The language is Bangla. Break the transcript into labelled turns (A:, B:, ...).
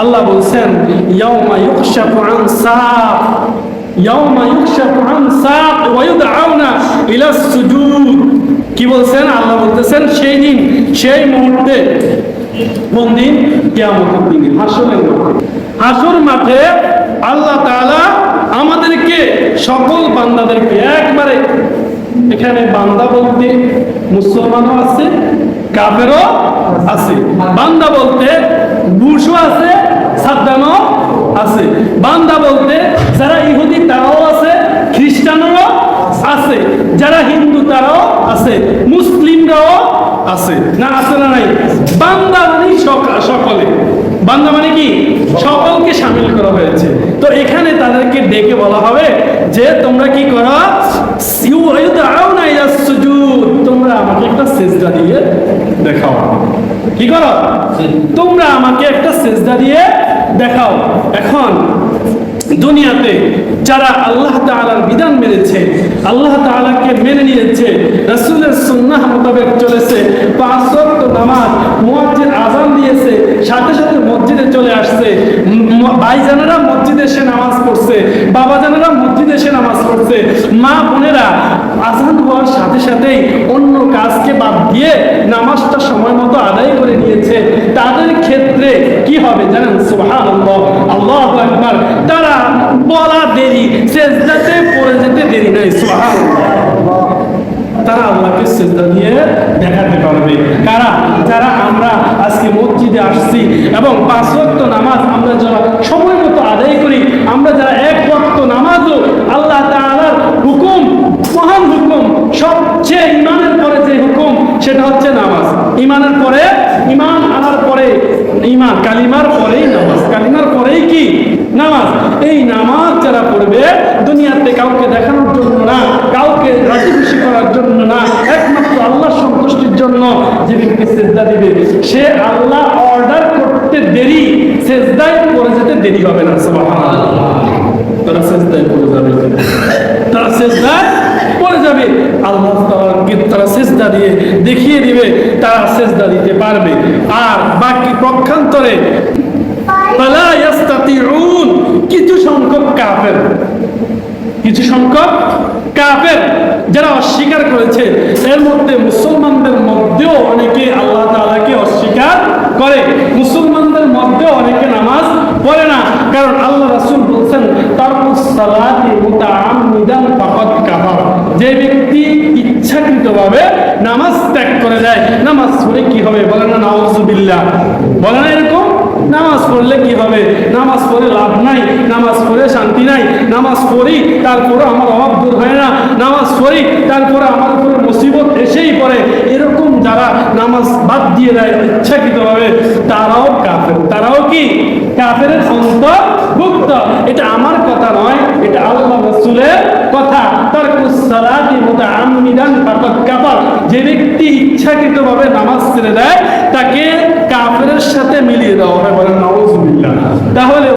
A: আল্লাহ বলছেন, ইয়াউমা ইউকশাফু আন কি বলছেন? আল্লাহ বলতেছেন, সেই দিন, সেই মুহূর্তে, কোন দিন? কিয়ামতের দিনে। হাসরের মাঠে। হাসর মাঠে আল্লাহ তাআলা আমাদেরকে, সকল বান্দাদেরকে একবারে, এখানে বান্দা বলতে মুসলমানও আছে, কাফেরও আছে। বান্দা বলতে বুশও আছে সাদ্দামও আছে। বান্দা বলতে যারা ইহুদি তারাও আছে খ্রিস্টানরাও আছে যারা হিন্দু তারাও আছে মুসলিমরাও আছে। না আছে না নাই? বান্দা মানে সকলে। বান্দা মানে কি? সকলকে সামিল করা হয়েছে। তো এখানে তাদেরকে ডেকে বলা হবে যে তোমরা কি করো? তোমরা আমাকে একটা সেজদা দিয়ে দেখাও। কি করো? তোমরা আমাকে একটা সেজদা দিয়ে দেখাও। এখন দুনিয়াতে যারা আল্লাহ তাআলার বিধান মেনেছে, আল্লাহ তাআলাকে মেনে নিয়েছে, রসুলের সুন্নাহ মোতাবেক চলেছে পাঁচ নামাজ মুয়াজ্জিন আযান দিয়েছে, সাথে সাথে মসজিদে চলে আসছে। ভাইজানেরা মসজিদে এসে নামাজ পড়ছে বাবা বাবাজানেরা মসজিদে এসে নামাজ পড়ছে। মা বোনেরা আজান হওয়ার সাথে সাথেই কাজকে বাদ দিয়ে নামাজটা সময় মতো আদায় করে নিয়েছে। তাদের ক্ষেত্রে কি হবে জানেন? সুবহানাল্লাহ। আল্লাহু আকবার। তারা বলা দেরি, সেজদাতে পড়ে যেতে দেরি নাই সুবহানাল্লাহ। তারা আল্লাহকে সেজদা দিয়ে দেখাতে পারবে। কারা? যারা আমরা আজকে মসজিদে আসছি এবং পাঁচ নামাজ আমরা যারা সময় মতো আদায় করি আমরা যারা এক ওয়াক্ত নামাজও আল্লাহ তাআলার হুকুম মহান হুকুম সবচেয়ে ইমানের পরে যে হুকুম সেটা হচ্ছে নামাজ। ইমানের পরে ইমান আনার পরে ইমান কালিমার পরেই নামাজ। কালিমার পরেই কি? নামাজ। এই নামাজ যারা পড়বে, দুনিয়াতে কাউকে দেখানোর জন্য না, কাউকে রাজি খুশি করার জন্য না, একমাত্র আল্লাহ সন্তুষ্টির জন্য যে ব্যক্তি সেজদা দিবে, সে আল্লাহ অর্ডার করতে দেরি সেজদায় পড়ে যেতে দেরি হবে না, সুবহানাল্লাহ। তারা সেজদায় পড়ে যাবে তারা সেজদায় পড়ে যাবে আল্লাহ তাআলাকে তারা সেজদা দিয়ে দেখিয়ে দিবে, তারা সেজদা দিতে পারবে। আর বাকি পক্ষান্তরে কিছু সংখ্যক কাফের। কিছু সংখ্যক কাফের যারা অস্বীকার করেছে। এর মধ্যে মুসলমানদের মধ্যেও অনেকে আল্লাহ তাআলাকে অস্বীকার করে। মুসলমানদের মধ্যেও অনেকে নামাজ পড়ে না। কারণ আল্লাহ রাসূল বলছেন যে ব্যক্তি ইচ্ছাকৃতভাবে নামাজ ত্যাগ করে দেয়। নামাজ পড়ে কি হবে? বলেন না, নাউজুবিল্লাহ। বলেন না এরকম? নামাজ পড়লে কি হবে? নামাজ পড়ে লাভ নাই, নামাজ পড়ে শান্তি নাই, নামাজ পড়ি, তারপরে আমার অভাব দূর হয় না। নামাজ পড়ি, তারপরে আমার উপরে মুসিবত এসেই পড়ে। এরকম যারা নামাজ বাদ দিয়ে দেয় ইচ্ছাকৃতভাবে, তারাও কাফের। তারাও কি? কাফের অন্তর্ভুক্ত। এটা আমার কথা নয়, এটা আল্লাহ রসুলের মুতাআম্মিদান ফাকাদ কাপার যে ব্যক্তি ইচ্ছাকৃতভাবে নামাজ ছেড়ে দেয়, তাকে কাপড়ের সাথে মিলিয়ে দেওয়া হয় বলেন নওয়াজ তাহলে